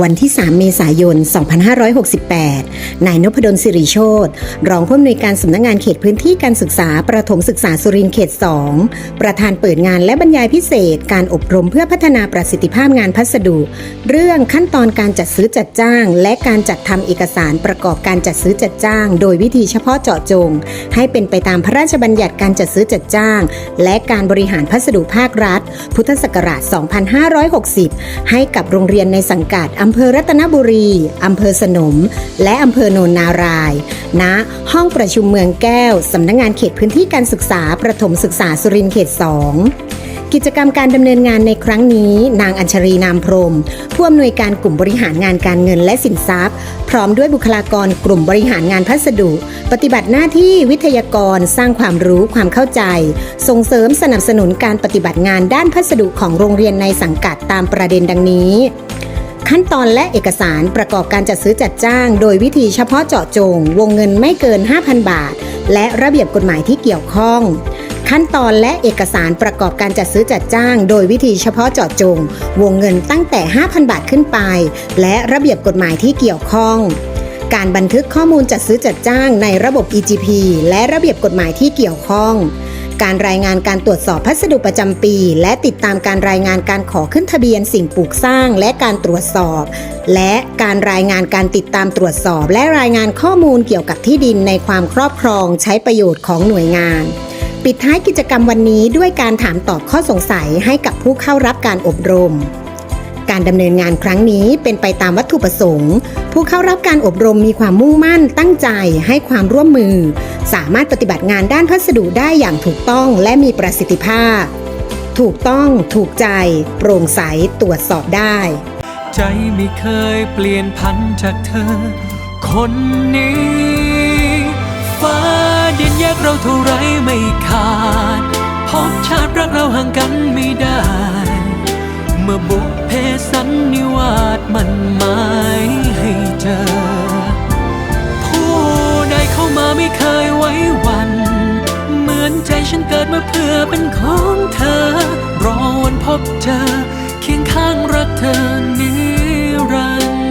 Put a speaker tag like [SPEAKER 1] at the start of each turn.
[SPEAKER 1] วันที่ 3 เมษายน 2568 นายนพดลสิริโชตรองผู้อำนวยการสำนักงานเขตพื้นที่การศึกษา ประถมศึกษาสุรินทร์เขต 2 ประธานเปิดงานและบรรยายพิเศษ การอบรมเพื่อพัฒนาประสิทธิภาพงานพัสดุ เรื่องขั้นตอนการจัดซื้อจัดจ้าง และการจัดทำเอกสารประกอบการจัดซื้อจัดจ้าง โดยวิธีเฉพาะเจาะจง ให้เป็นไปตามพระราชบัญญัติการจัดซื้อจัดจ้าง และการบริหารพัสดุภาครัฐ พุทธศักราช 2560 ให้กับโรงเรียนในสังกัดอำเภอรัตนบุรี อำเภอสนม และอำเภอโนนนารายณห้องประชุมเมืองแก้ว สำนักงงานเขตพื้นที่การศึกษาประถมศึกษาสุรินทร์เขต 2กิจกรรมการดำเนินงานในครั้งนี้ นางอัญชรีนามพรมผู้อำนวยการกลุ่มบริหารงานการเงินและสินทรัพย์ พร้อมด้วยบุคลากรกลุ่มบริหารงานพัสดุ ปฏิบัติหน้าที่วิทยากรสร้างความรู้ความเข้าใจ ส่งเสริมสนับสนุนการปฏิบัติงานด้านพัสดุของโรงเรียนในสังกัดตามประเด็นดังนี้ ขั้นตอนและเอกสารประกอบการจัดซื้อจัดจ้าง โดยวิธีเฉพาะเจาะจง วงเงินไม่เกิน 5,000 บาท และระเบียบกฎหมายที่เกี่ยวข้อง ขั้นตอนและเอกสารประกอบการจัดซื้อจัดจ้าง โดยวิธีเฉพาะเจาะจง วงเงินตั้งแต่ 5,000 บาทขึ้นไป และระเบียบกฎหมายที่เกี่ยวข้องการบันทึกข้อมูลจัดซื้อจัดจ้างในระบบ EGP และระเบียบกฎหมายที่เกี่ยวข้อง การรายงานการตรวจสอบพัสดุประจำปี และติดตามการรายงานการขอขึ้นทะเบียนสิ่งปลูกสร้างและการตรวจสอบ และการรายงานการติดตามตรวจสอบ และรายงานข้อมูลเกี่ยวกับที่ดินในความครอบครองใช้ประโยชน์ของหน่วยงาน ปิดท้ายกิจกรรมวันนี้ด้วยการถามตอบข้อสงสัยให้กับผู้เข้ารับการอบรม การดำเนินงานครั้งนี้เป็นไปตามวัตถุประสงค์ ผู้เข้ารับการอบรมมีความมุ่งมั่นตั้งใจให้ความร่วมมือ สามารถปฏิบัติงานด้านพัสดุได้อย่างถูกต้องและมีประสิทธิภาพ ถูกต้องถูกใจ โปร่งใสตรวจสอบได้
[SPEAKER 2] ใจไม่เคยเปลี่ยนพันจากเธอ คนนี้ ฟ้าดินแยกเราเท่าไรไม่ขาดพบชาติรักเราห่างกันไม่ได้ เมื่อบุพ เพสันนิวาสมันหมายให้เจอ ผู้ใดเข้ามาไม่เคยไว้วัน เหมือนใจฉันเกิดมาเพื่อเป็นของเธอ รอวันพบเจอ เคียงข้างรักเธอนิรันดร์